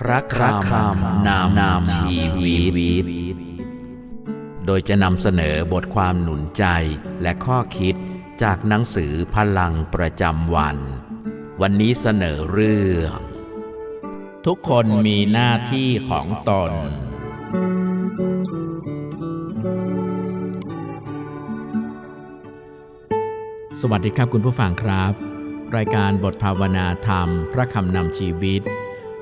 พระคำนามนามชีวิต โดยจะนำเสนอบทความหนุนใจและข้อคิดจากหนังสือพลังประจำวัน วันนี้เสนอเรื่อง ทุกคนมีหน้าที่ของตน สวัสดีครับคุณผู้ฟังครับ รายการบทภาวนาธรรม พระคำนำชีวิต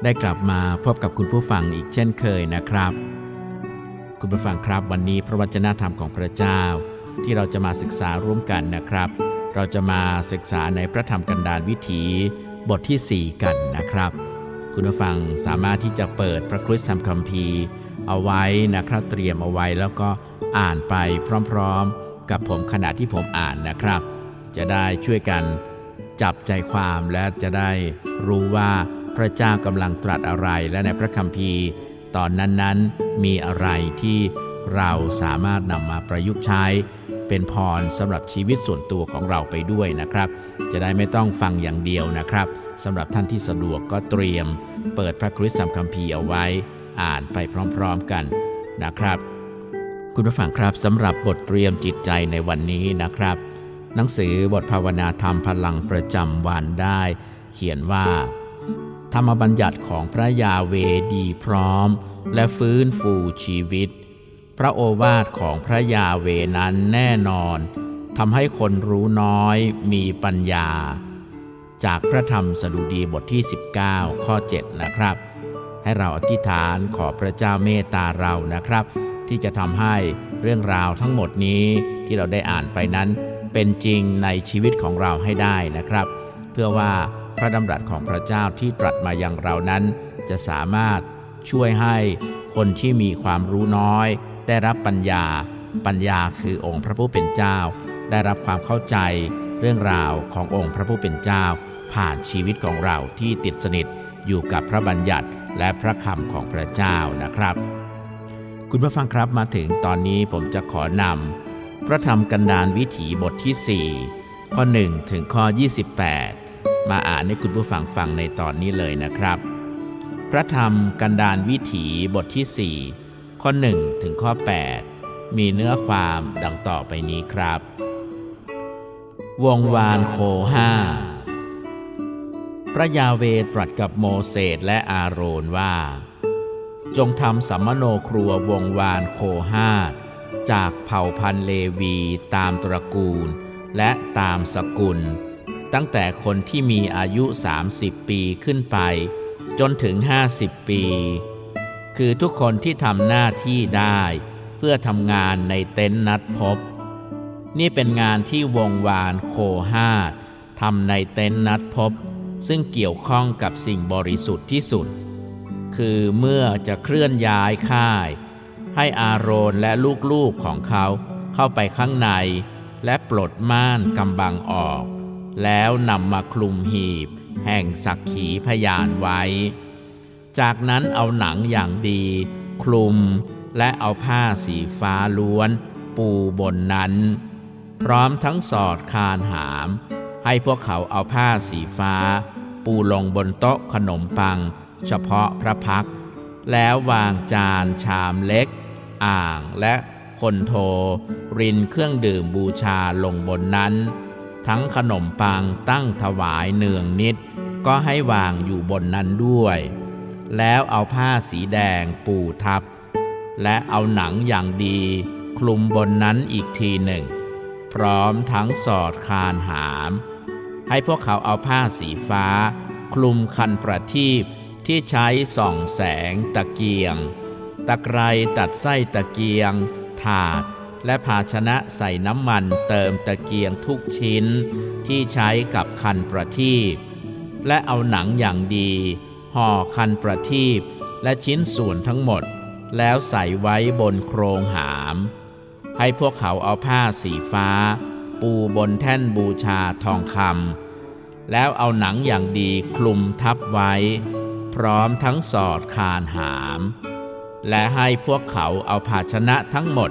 ได้กลับมาพบกับคุณผู้ฟังอีกเช่นเคยนะครับ คุณผู้ฟังครับวันนี้พระวจนะธรรมของพระเจ้า ที่เราจะมาศึกษาร่วมกันนะครับ เราจะมาศึกษาในพระธรรมกันดารวิถีบทที่ 4 กันนะครับ คุณผู้ฟังสามารถที่จะเปิดพระคริสตธรรมคัมภีร์ เอาไว้นะครับเตรียมเอาไว้แล้วก็อ่านไปพร้อมๆ กับผมขณะที่ผมอ่านนะครับ จะได้ช่วยกันจับใจความและจะได้รู้ว่า พระเจ้ากำลังตรัสอะไรและในพระคัมภีร์ ตอนนั้นๆมีอะไรที่เราสามารถนำมาประยุกต์ใช้ เป็นพรสำหรับชีวิตส่วนตัวของเราไปด้วยนะครับ จะได้ไม่ต้องฟังอย่างเดียวนะครับสำหรับท่านที่สะดวกก็เตรียม เปิดพระคริสตธรรมคัมภีร์เอาไว้ อ่านไปพร้อมๆกันนะครับ คุณผู้ฟังครับสำหรับบทเตรียมจิตใจในวันนี้นะครับ หนังสือบทภาวนาธรรมพลังประจำวันได้ เขียนว่า ธรรมบัญญัติของพระยาเวดีพร้อม และฟื้นฟูชีวิต พระโอวาทของพระยาเวนั้นแน่นอนทำให้คนรู้น้อยมีปัญญา จากพระธรรมสดุดีบทที่ 19 ข้อ 7 นะครับ ให้เราอธิษฐานขอพระเจ้าเมตตาเรานะครับ ที่จะทำให้เรื่องราวทั้งหมดนี้ที่เราได้อ่านไปนั้น เป็นจริงในชีวิตของเราให้ได้นะครับ เพื่อว่า พระดำรัสของพระเจ้าที่ตรัสมายังเรานั้น จะสามารถช่วยให้คนที่มีความรู้น้อย ได้รับปัญญา ปัญญาคือองค์พระผู้เป็นเจ้า ได้รับความเข้าใจเรื่องราวขององค์พระผู้เป็นเจ้า ผ่านชีวิตของเราที่ติดสนิทอยู่กับพระบัญญัติและพระคำของพระเจ้านะครับ คุณผู้ฟังครับมาถึงตอนนี้ผมจะขอนำพระธรรมกันดารวิถีบทที่ 4 ข้อ 1 ถึงข้อ 28 มาอ่านให้คุณผู้ฟังฟังในตอนนี้เลยนะครับ พระธรรมกันดารวิถีบทที่ 4 ข้อ 1 ถึงข้อ 8 มีเนื้อความดังต่อไปนี้ครับ วงวานโคห้าพระยาเวตรัสกับโมเสสและอาโรนว่า จงทำสัมมโนครัววงวานโคห้าจากเผ่าพันเลวีตามตระกูล และตามสกุล ตั้งแต่คนที่มีอายุ 30 ปีขึ้นไป จนถึง 50 ปี คือทุกคนที่ทำหน้าที่ได้ เพื่อทำงานในเต็นท์นัดพบ นี่เป็นงานที่วงวานโคห้าทำในเต็นท์นัดพบ ซึ่งเกี่ยวข้องกับสิ่งบริสุทธิ์ที่สุด คือเมื่อจะเคลื่อนย้ายค่าย ให้อาโรนและลูกๆของเขาเข้าไปข้างใน และปลดม่านกำบังออก แล้วนำมาคลุมหีบ แห่งสักขีพยานไว้ จากนั้นเอาหนังอย่างดี คลุมและเอาผ้าสีฟ้าล้วน ปูบนนั้น พร้อมทั้งสอดคานหาม ให้พวกเขาเอาผ้าสีฟ้า ปูลงบนโต๊ะขนมปัง เฉพาะพระพัก แล้ววางจานชามเล็ก อ่างและคนโท รินเครื่องดื่มบูชาลงบนนั้น ทั้งขนมปังตั้งถวายเนืองนิด ก็ให้วางอยู่บนนั้นด้วย แล้วเอาผ้าสีแดงปูทับ และเอาหนังอย่างดีคลุมบนนั้นอีกทีหนึ่ง พร้อมทั้งสอดคานหาม ให้พวกเขาเอาผ้าสีฟ้า คลุมคันประทีปที่ใช้ส่องแสงตะเกียง ตะไคร้ตัดไส้ตะเกียง ถาด และภาชนะใส่น้ำมันเติมตะเกียงทุกชิ้น ที่ใช้กับคันประทีปและเอาหนังอย่างดี ห่อคันประทีปและชิ้นส่วนทั้งหมด แล้วใส่ไว้บนโครงหาม ให้พวกเขาเอาผ้าสีฟ้า ปูบนแท่นบูชาทองคำแล้วเอาหนังอย่างดีคลุมทับไว้ พร้อมทั้งสอดคานหาม และให้พวกเขาเอาภาชนะทั้งหมด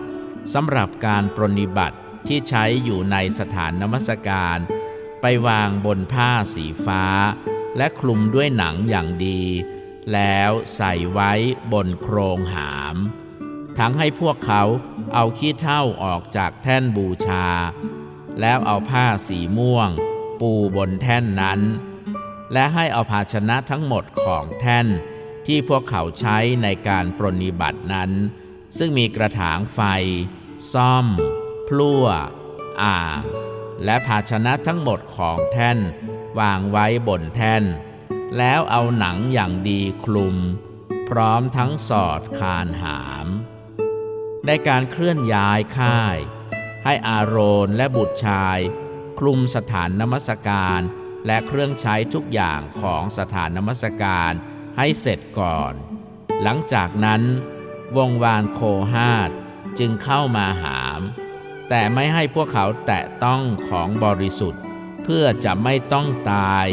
สำหรับการปรนิบัติที่ใช้อยู่ในสถานนมัสการ ไปวางบนผ้าสีฟ้า และคลุมด้วยหนังอย่างดี แล้วใส่ไว้บนโครงหาม ทั้งให้พวกเขาเอาขี้เท่าออกจากแท่นบูชา แล้วเอาผ้าสีม่วง ปูบนแท่นนั้น และให้เอาภาชนะทั้งหมดของแท่นที่พวกเขาใช้ในการปรนิบัตินั้น ซึ่งมีกระถางไฟ ซ่อม พลั่ว อ่าง และภาชนะทั้งหมดของแท่น วางไว้บนแท่น แล้วเอาหนังอย่างดีคลุม พร้อมทั้งสอดคานหาม ในการเคลื่อนย้ายค่าย ให้อาโรนและบุตรชาย คลุมสถานนมัสการและเครื่องใช้ทุกอย่างของสถานนมัสการให้เสร็จก่อน หลังจากนั้น วงวานโคหาดจึงเข้ามาหาม แต่ไม่ให้พวกเขาแตะต้องของบริสุทธิ์ เพื่อจะไม่ต้องตาย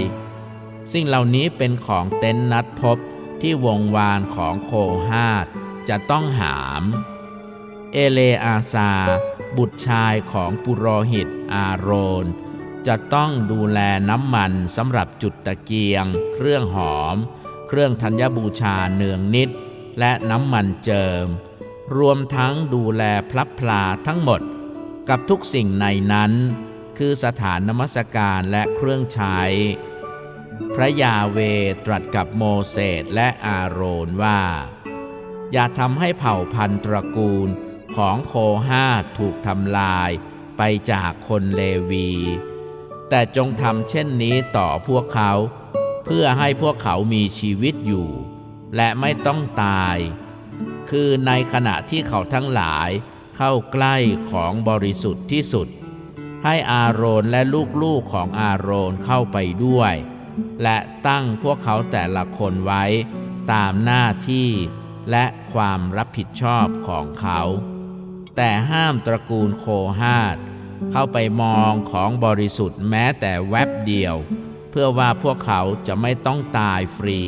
สิ่งเหล่านี้เป็นของเต็นนัดพบที่วงวานของโคหาดจะต้องหาม เอเลอาซา บุตรชายของปุโรหิตอาโรน จะต้องดูแลน้ำมันสำหรับจุดตะเกียง เครื่องหอม เครื่องธัญบูชาเนืองนิด และน้ำมันเจิม รวมทั้งดูแลพลับพลาทั้งหมดกับทุกสิ่งในนั้น คือสถานนมัสการและเครื่องใช้ พระยาเวตรัสกับโมเสสและอาโรนว่า อย่าทำให้เผ่าพันธุ์ตระกูลของโคหาถูกทำลายไปจากคนเลวี แต่จงทำเช่นนี้ต่อพวกเขา เพื่อให้พวกเขามีชีวิตอยู่ และไม่ต้องตาย คือในขณะที่เขาทั้งหลายเข้าใกล้ของบริสุทธิ์ที่สุด ให้อาโรนและลูกๆของอาโรนเข้าไปด้วย และตั้งพวกเขาแต่ละคนไว้ตามหน้าที่และความรับผิดชอบของเขา แต่ห้ามตระกูลโคหาดเข้าไปมองของบริสุทธิ์แม้แต่แวบเดียว เพื่อว่าพวกเขาจะไม่ต้องตายฟรี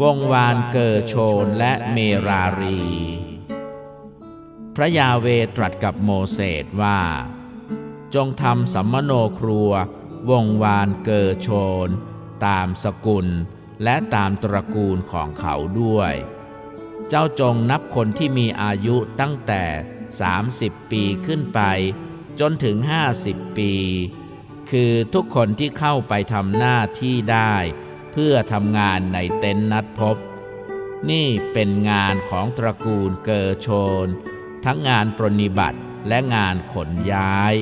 วงวานเกอโชนและเมรารี พระยาเวตรัสกับโมเสสว่า จงทำสัมมโนครัว วงวานเกอโชน ตามสกุลและตามตระกูลของเขาด้วย เจ้าจงนับคนที่มีอายุตั้งแต่ 30 ปีขึ้นไป จนถึง 50 ปี คือทุกคนที่เข้าไปทำหน้าที่ได้ เพื่อทำงานในเต็นท์นัดพบ นี่เป็นงานของตระกูลเกอโชน ทั้งงานปรนนิบัติและงานขนย้าย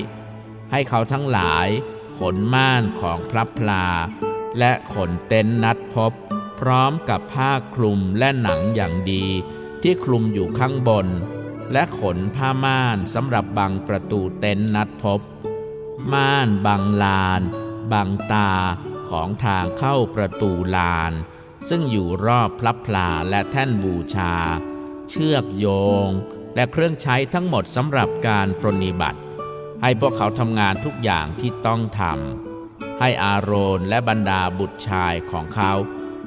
ให้เขาทั้งหลายขนม่านของพระพลา และขนเต็นท์นัดพบ พร้อมกับผ้าคลุมและหนังอย่างดีที่คลุมอยู่ข้างบน และขนผ้าม่านสำหรับบังประตูเต็นท์นัดพบ ม่านบังลาน บังตา ของทางเข้าประตูลาน ซึ่งอยู่รอบพลับพลาและแท่นบูชา เชือกโยง และเครื่องใช้ทั้งหมดสำหรับการปรนนิบัติ ให้พวกเขาทำงานทุกอย่างที่ต้องทำให้อาโรนและบรรดาบุตรชายของเขา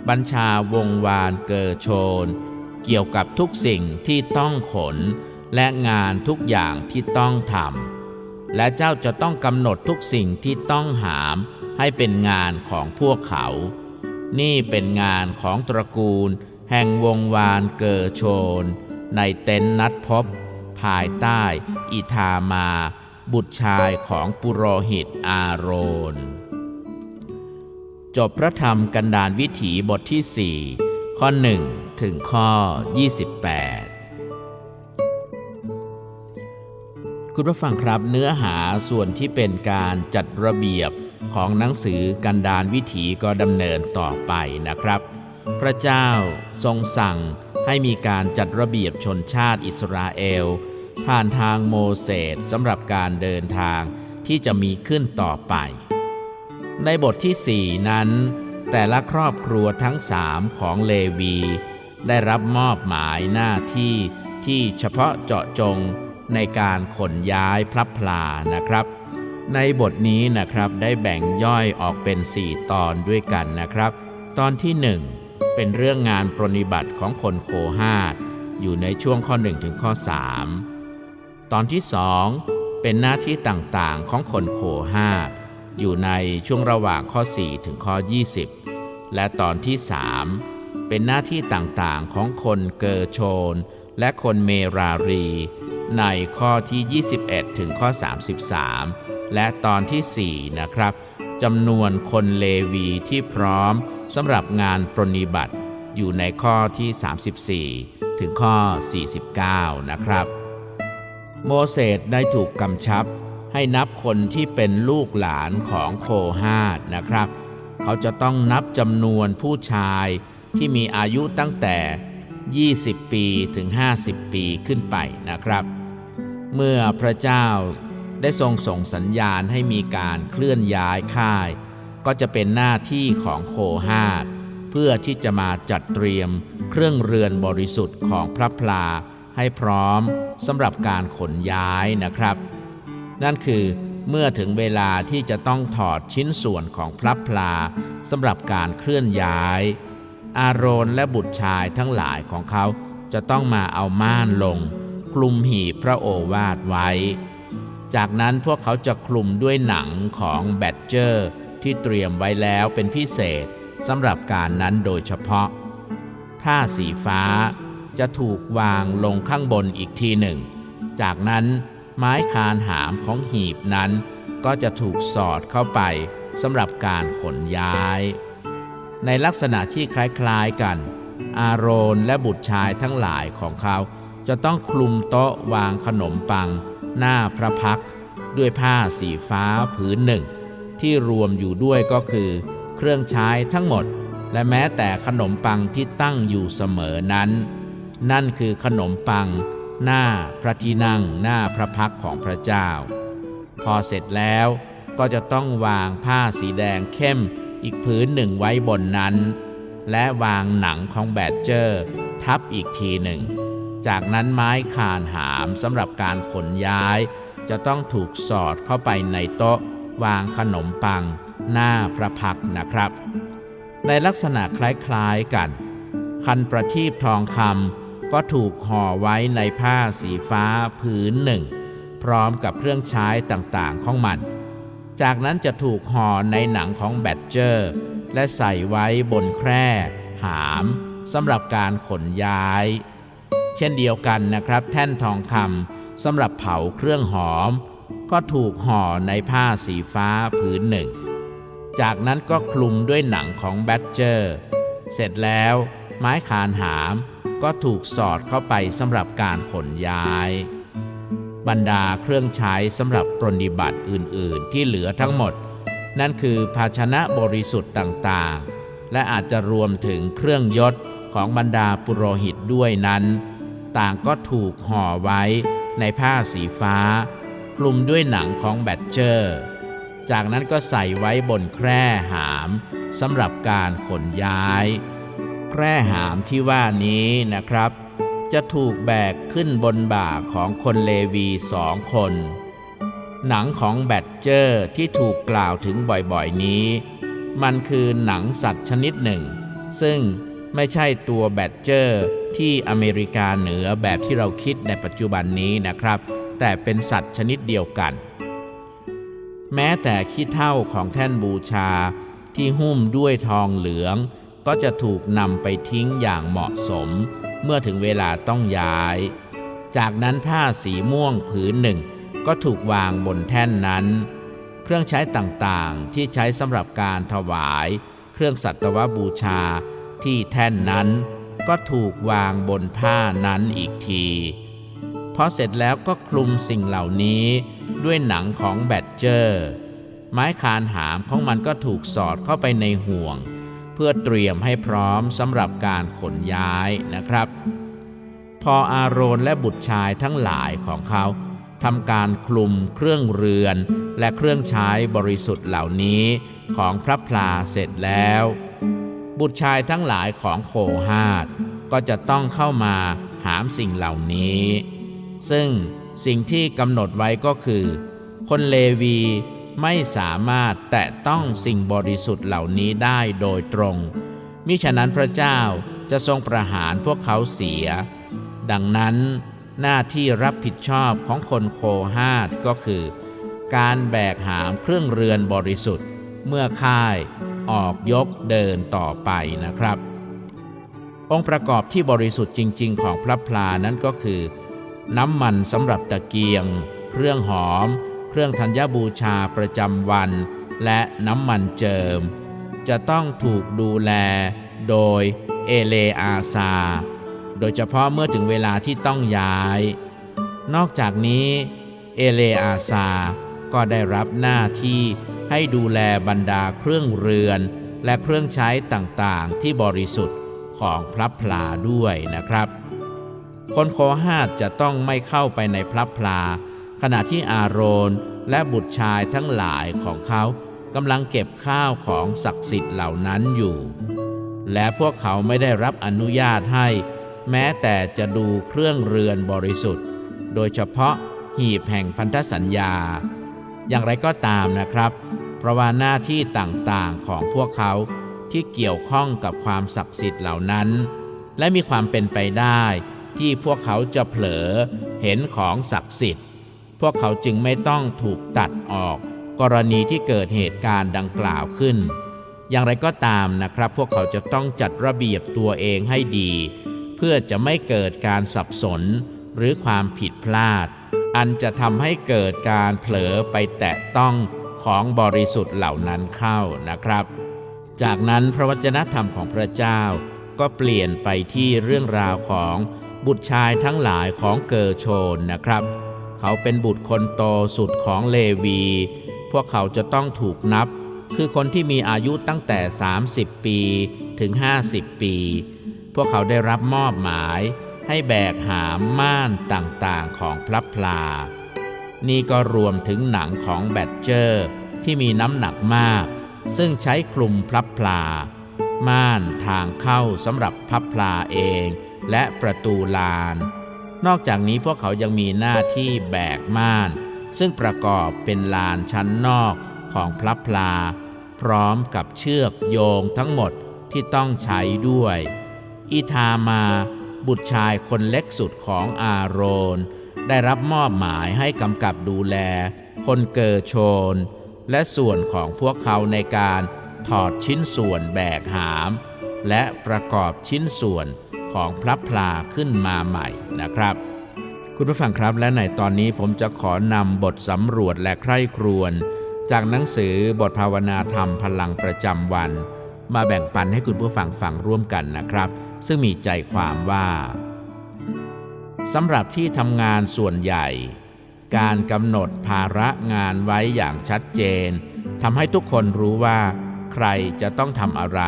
บัญชาวงวานเกอโชน เกี่ยวกับทุกสิ่งที่ต้องขน และงานทุกอย่างที่ต้องทำและเจ้าจะต้องกำหนดทุกสิ่งที่ต้องหาม ให้เป็นงานของพวกเขา นี่เป็นงานของตระกูล แห่งวงวานเกอโชน ในเต็นท์นัดพบ ภายใต้ อิธามา บุตรชายของปุโรหิตอาโรน จบพระธรรมกันดารวิถีบทที่ 4 ข้อ 1 ถึงข้อ 28คุณผู้ฟังครับเนื้อหาส่วนที่เป็นการจัดระเบียบ ของหนังสือกันดารวิถีก็ดำเนินต่อไปนะครับ พระเจ้าทรงสั่งให้มีการจัดระเบียบชนชาติอิสราเอล ผ่านทางโมเสสสำหรับการเดินทางที่จะมีขึ้นต่อไป ในบทที่สี่นั้น แต่ละครอบครัวทั้งสามของเลวี ได้รับมอบหมายหน้าที่ที่เฉพาะเจาะจงในการขนย้ายพลับพลานะครับ ในบทนี้นะครับได้แบ่งย่อยออกเป็น 4 ตอนด้วยกันนะครับ ตอนที่ 1 เป็นเรื่องงานปรนิบัติของคนโคหาดอยู่ในช่วงข้อ1ถึงข้อ 3 ตอนที่ 2 เป็นหน้าที่ต่างๆของคนโคหาดอยู่ในช่วงระหว่างข้อ 4 ถึงข้อ 20 และตอนที่ 3 เป็นหน้าที่ต่างๆของคนเกอโชน และคนเมรารี ในข้อที่ 21 ถึงข้อ 33 และตอนที่ 4 นะครับจำนวนคนเลวีที่พร้อมสำหรับงานปรนิบัติอยู่ในข้อที่ 34 ถึงข้อ 49 นะครับ โมเสสได้ถูกกำชับให้นับคนที่เป็นลูกหลานของโคฮาดนะครับ เขาจะต้องนับจำนวนผู้ชายที่มีอายุตั้งแต่ 20 ปีถึง 50 ปีขึ้นไปนะครับ เมื่อพระเจ้า ได้ทรงส่งสัญญาณให้มีการเคลื่อนย้ายค่าย ก็จะเป็นหน้าที่ของโคฮาดเพื่อที่จะมาจัดเตรียมเครื่องเรือนบริสุทธิ์ของพระพลาให้พร้อมสำหรับการขนย้ายนะครับ นั่นคือเมื่อถึงเวลาที่จะต้องถอดชิ้นส่วนของพระพลาสำหรับการเคลื่อนย้าย อาโรนและบุตรชายทั้งหลายของเขาจะต้องมาเอาม่านลง คลุมหีบพระโอวาทไว้ จากนั้นพวกเขาจะคลุมด้วยหนังของแบดเจอร์ที่เตรียมไว้แล้วเป็นพิเศษสำหรับการนั้นโดยเฉพาะ ผ้าสีฟ้าจะถูกวางลงข้างบนอีกทีหนึ่ง จากนั้นไม้คานหามของหีบนั้น ก็จะถูกสอดเข้าไปสำหรับการขนย้าย ในลักษณะที่คล้ายๆกัน อาโรนและบุตรชายทั้งหลายของเขา จะต้องคลุมโต๊ะวางขนมปัง หน้าพระพักด้วยผ้าสีฟ้าผืนหนึ่ง ที่รวมอยู่ด้วยก็คือ เครื่องใช้ทั้งหมด และแม้แต่ขนมปังที่ตั้งอยู่เสมอนั้น นั่นคือขนมปัง หน้าพระที่นั่งหน้าพระพักของพระเจ้า พอเสร็จแล้วก็จะต้องวางผ้าสีแดงเข้มอีกผืนหนึ่งไว้บนนั้น และวางหนังของแบดเจอร์ ทับอีกทีหนึ่ง จากนั้นไม้คานหามสำหรับการขนย้าย จะต้องถูกสอดเข้าไปในโต๊ะ วางขนมปัง หน้าพระพักนะครับ ในลักษณะคล้ายๆกัน คันประทีปทองคำก็ถูกห่อไว้ในผ้าสีฟ้าผืนหนึ่ง พร้อมกับเครื่องใช้ต่างๆของมัน จากนั้นจะถูกห่อในหนังของแบดเจอร์ และใส่ไว้บนแคร่ หามสำหรับการขนย้าย เช่นเดียวกันนะครับ แท่นทองคำสำหรับเผาเครื่องหอม ก็ถูกห่อในผ้าสีฟ้าผืนหนึ่ง จากนั้นก็คลุมด้วยหนังของแบดเจอร์ เสร็จแล้วไม้คานหามก็ถูกสอดเข้าไปสำหรับการขนย้าย บรรดาเครื่องใช้สำหรับปรนนิบัติอื่น ๆ ที่เหลือทั้งหมด นั่นคือภาชนะบริสุทธิ์ต่าง ๆ และอาจจะรวมถึงเครื่องยศของบรรดาปุโรหิตด้วยนั้น ต่างก็ถูกห่อไว้ในผ้าสีฟ้า คลุมด้วยหนังของแบดเจอร์ จากนั้นก็ใส่ไว้บนแคร่หามสำหรับการขนย้าย แคร่หามที่ว่านี้นะครับ จะถูกแบกขึ้นบนบ่าของคนเลวีสองคน หนังของแบดเจอร์ที่ถูกกล่าวถึงบ่อยๆนี้ มันคือหนังสัตว์ชนิดหนึ่ง ซึ่งไม่ใช่ตัวแบดเจอร์ ที่อเมริกาเหนือแบบที่เราคิดในปัจจุบันนี้นะครับ แต่เป็นสัตว์ชนิดเดียวกัน แม้แต่ขี้เท่าของแท่นบูชาที่หุ้มด้วยทองเหลือง ก็จะถูกนำไปทิ้งอย่างเหมาะสม เมื่อถึงเวลาต้องย้าย จากนั้นผ้าสีม่วงผืนหนึ่ง ก็ถูกวางบนแท่นนั้น เครื่องใช้ต่างๆที่ใช้สำหรับการถวาย เครื่องสัตวบูชาที่แท่นนั้น ก็ถูกวางบนผ้านั้นอีกทีพอเสร็จแล้วก็คลุมสิ่งเหล่านี้ด้วยหนังของแบดเจอร์ ไม้คานหามของมันก็ถูกสอดเข้าไปในห่วง เพื่อเตรียมให้พร้อมสำหรับการขนย้ายนะครับ พออาโรนและบุตรชายทั้งหลายของเขาทำการคลุมเครื่องเรือนและเครื่องใช้บริสุทธิ์เหล่านี้ของพระพลาเสร็จแล้ว บุตรชายทั้งหลายของโคหาดก็จะต้องเข้ามาหามสิ่งเหล่านี้ ซึ่งสิ่งที่กำหนดไว้ก็คือ คนเลวีไม่สามารถแตะต้องสิ่งบริสุทธิ์เหล่านี้ได้โดยตรง มิฉะนั้นพระเจ้าจะทรงประหารพวกเขาเสีย ดังนั้นหน้าที่รับผิดชอบของคนโคฮาดก็คือ การแบกหามเครื่องเรือนบริสุทธิ์ เมื่อค่าย ออกยกเดินต่อไปนะครับ องค์ประกอบที่บริสุทธิ์จริง ๆ ของพระพลานั้นก็คือ น้ำมันสำหรับตะเกียง เครื่องหอม เครื่องธัญบูชาประจำวัน และน้ำมันเจิม จะต้องถูกดูแลโดยเอเลอาซา โดยเฉพาะเมื่อถึงเวลาที่ต้องย้าย นอกจากนี้เอเลอาซาก็ได้รับหน้าที่ ให้ดูแลบรรดาเครื่องเรือน และเครื่องใช้ต่างๆ ที่บริสุทธิ์ของพระพลาด้วยนะครับ คนโคฮาดจะต้องไม่เข้าไปในพระพลา ขณะที่อาโรนและบุตรชายทั้งหลายของเขากำลังเก็บข้าวของศักดิ์สิทธิ์เหล่านั้นอยู่ และพวกเขาไม่ได้รับอนุญาตให้ แม้แต่จะดูเครื่องเรือนบริสุทธิ์ โดยเฉพาะหีบแห่งพันธสัญญา อย่างไรก็ตามนะครับ เพราะว่าหน้าที่ต่างๆของพวกเขาที่เกี่ยวข้องกับความศักดิ์สิทธิ์เหล่านั้น และมีความเป็นไปได้ที่พวกเขาจะเผลอเห็นของศักดิ์สิทธิ์ พวกเขาจึงไม่ต้องถูกตัดออก กรณีที่เกิดเหตุการณ์ดังกล่าวขึ้น อย่างไรก็ตามนะครับ พวกเขาจะต้องจัดระเบียบตัวเองให้ดี เพื่อจะไม่เกิดการสับสนหรือความผิดพลาด อันจะทำให้เกิดการเผลอไปแตะต้อง ของบริสุทธิ์เหล่านั้นเข้านะครับ จากนั้นพระวจนะธรรมของพระเจ้าก็เปลี่ยนไปที่เรื่องราวของบุตรชายทั้งหลายของเกอร์โชนนะครับ เขาเป็นบุตรคนโตสุดของเลวี พวกเขาจะต้องถูกนับ คือคนที่มีอายุตั้งแต่ 30 ปีถึง 50 ปี พวกเขาได้รับมอบหมายให้แบกหามม่านต่างๆของพระพลา นี่ก็รวมถึงหนังของแบดเจอร์ ที่มีน้ำหนักมาก ซึ่งใช้คลุมพลับพลา ม่านทางเข้าสำหรับพลับพลาเอง และประตูลาน นอกจากนี้พวกเขายังมีหน้าที่แบกม่าน ซึ่งประกอบเป็นลานชั้นนอกของพลับพลา พร้อมกับเชือกโยงทั้งหมดที่ต้องใช้ด้วย อิทามา บุตรชายคนเล็กสุดของอาโรน ได้รับมอบหมายให้กำกับดูแล คนเกอร์โชน และส่วนของพวกเขาในการถอดชิ้นส่วนแบกหาม และประกอบชิ้นส่วนของพระพลาขึ้นมาใหม่นะครับ คุณผู้ฟังครับและในตอนนี้ผมจะขอนำบทสำรวจและใคร่ครวญจากหนังสือบทภาวนาธรรมพลังประจำวัน มาแบ่งปันให้คุณผู้ฟังฟังร่วมกันนะครับ ซึ่งมีใจความว่า สำหรับที่ทำงานส่วนใหญ่ การกำหนดภาระงานไว้อย่างชัดเจนทำให้ทุกคนรู้ว่า ใครจะต้องทำอะไร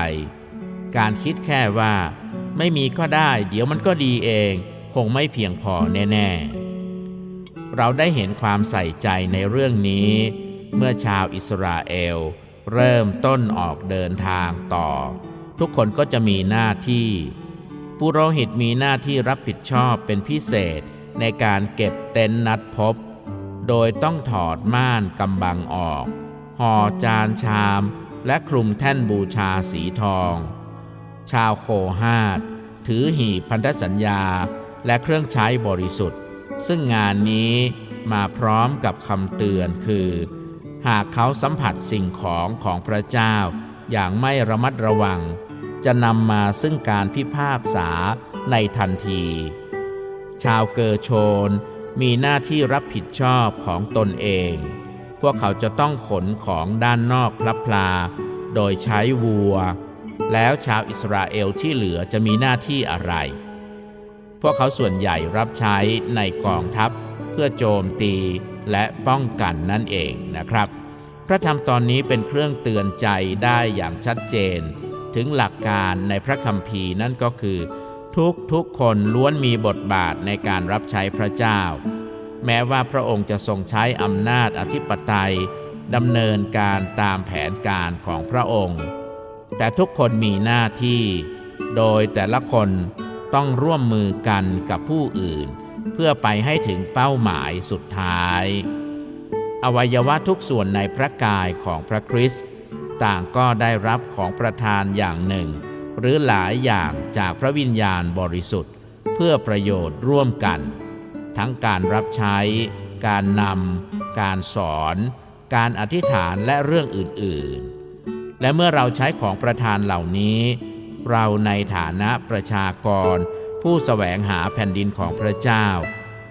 การคิดแค่ว่า ไม่มีก็ได้ เดี๋ยวมันก็ดีเอง คงไม่เพียงพอแน่ ๆ เราได้เห็นความใส่ใจในเรื่องนี้ เมื่อชาวอิสราเอล เริ่มต้นออกเดินทางต่อ ทุกคนก็จะมีหน้าที่ ปุโรหิตมีหน้าที่รับผิดชอบเป็นพิเศษในการเก็บเต็นท์นัดพบ โดยต้องถอดม่านกำบังออก ห่อจานชาม และคลุมแท่นบูชาสีทอง ชาวโคฮาดถือหีบพันธสัญญาและเครื่องใช้บริสุทธิ์ ซึ่งงานนี้มาพร้อมกับคำเตือนคือ หากเขาสัมผัสสิ่งของของพระเจ้าอย่างไม่ระมัดระวัง จะนำมาซึ่งการพิพากษาในทันที ชาวเกอร์โชนมีหน้าที่รับผิดชอบของตนเอง พวกเขาจะต้องขนของด้านนอกพลับพลา โดยใช้วัว แล้วชาวอิสราเอลที่เหลือจะมีหน้าที่อะไร พวกเขาส่วนใหญ่รับใช้ในกองทัพเพื่อโจมตีและป้องกันนั่นเองนะครับ พระธรรมตอนนี้เป็นเครื่องเตือนใจได้อย่างชัดเจน ถึงหลักการในพระคัมภีร์นั่นก็คือ ทุกทุกคนล้วนมีบทบาทในการรับใช้พระเจ้า แม้ว่าพระองค์จะทรงใช้อำนาจอธิปไตยดำเนินการตามแผนการของพระองค์ แต่ทุกคนมีหน้าที่ โดยแต่ละคนต้องร่วมมือกันกับผู้อื่น เพื่อไปให้ถึงเป้าหมายสุดท้าย อวัยวะทุกส่วนในพระกายของพระคริสต์ ต่างก็ได้รับของประทานอย่างหนึ่ง หรือหลายอย่างจากพระวิญญาณบริสุทธิ์ เพื่อประโยชน์ร่วมกัน ทั้งการรับใช้ การนำ การสอน การอธิษฐานและเรื่องอื่นๆ และเมื่อเราใช้ของประทานเหล่านี้ เราในฐานะประชากร ผู้แสวงหาแผ่นดินของพระเจ้า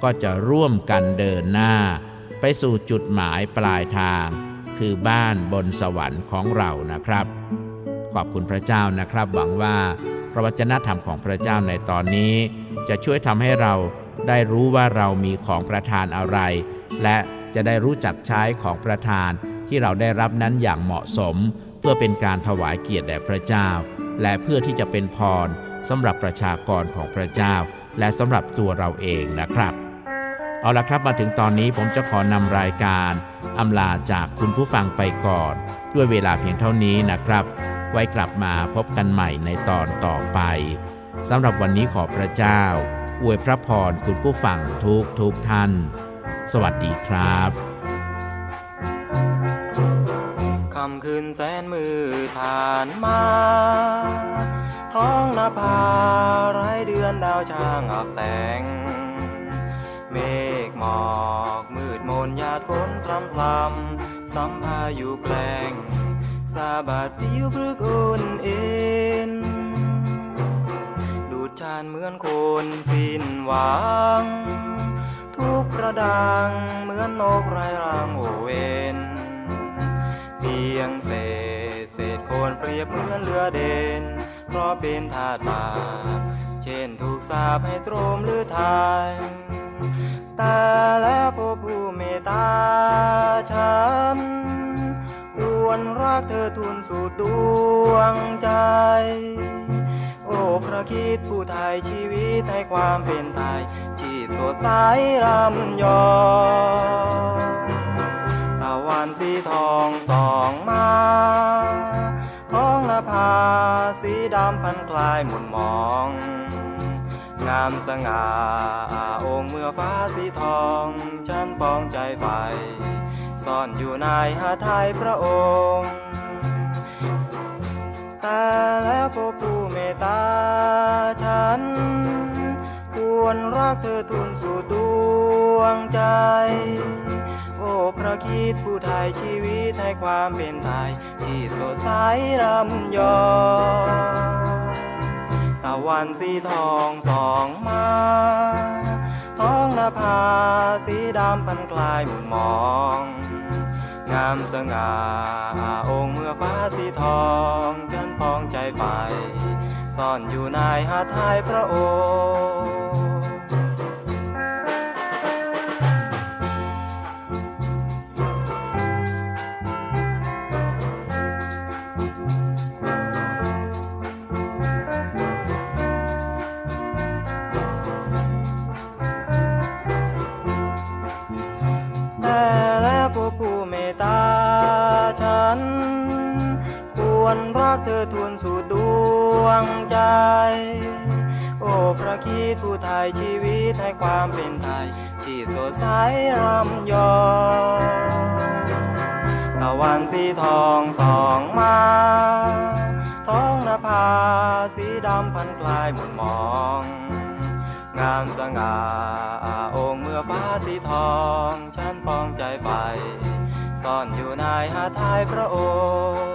ก็จะร่วมกันเดินหน้า ไปสู่จุดหมายปลายทาง คือบ้านบนสวรรค์ของเรานะครับ ขอบคุณพระเจ้านะครับ หวังว่าพระวจนะธรรมของพระเจ้าในตอนนี้ จะช่วยทำให้เราได้รู้ว่าเรามีของประทานอะไร และจะได้รู้จักใช้ของประทานที่เราได้รับนั้นอย่างเหมาะสม เพื่อเป็นการถวายเกียรติแด่พระเจ้า และเพื่อที่จะเป็นพรสำหรับประชากรของพระเจ้า และสำหรับตัวเราเองนะครับ เอาละครับมาถึงตอนนี้ผมจะขอนำรายการอำลาจากคุณผู้ฟังไปก่อน ด้วยเวลาเพียงเท่านี้นะครับ ไว้กลับมาพบกันใหม่ในตอนต่อไปสำหรับวันนี้ขอพระเจ้า อวยพระพรคุณผู้ฟังทุกทุกท่าน สวัสดีครับคำคืนแสนมือผ่านมาท้องนภาไรเดือนดาวช่างอับแสง เมฆหมอกมืดมนหยาดฝนพรำพรำสัมพายุแกล้งสาบาดผิวพรึกอุ่นเอ็นดูดชานเหมือนคนสิ้นหวัง ทุกกระดังเหมือนนกไร้รางโอเวนเพียงเศษเศษโคนเปรียบเหมือนเรือเด่นเพราะเป็นทาสบาเช่นถูกสาปให้ตรมหรือทาย แต่แล้วพระผู้เมตตาฉันควรรักเธอทุนสุดดวงใจ โอ้พระคิดผู้ไทยชีวิตให้ความเป็นไทยชีพสดใสรำยอตะวันสีทองส่องมาท้องนภาสีดำพันคลายหมุนมอง งามสง่าองค์เมื่อฟ้าสีทอง ฉันปองใจใฝ่ซ่อนอยู่ในหาไทยพระองค์แต่แล้วพระผู้เมตตาฉัน ควรรักเธอทุนสู่ดวงใจ โอ้พระคิดผู้ไทยชีวิตให้ความเป็นไทย ที่สดใสรำยอง ตะวันสีทองส่องมาท้องนภาสีดำพันกลายหมุนมอง งามสง่าองค์เมื่อฟ้าสีทองจันพองใจใฝ่ซ่อนอยู่ในหาไทยพระองค์ เธอทุนสุดดวงใจ โอ้พระคิดผู้ไทยชีวิตให้ความเป็นไทย ที่สดใสรำยอตะวันสีทองส่องมาท้องนภาสีดำพันคลายหมุนมอง งามสง่าองค์เมื่อฟ้าสีทองฉันปองใจใฝ่ซ่อนอยู่ในหาไทยพระอง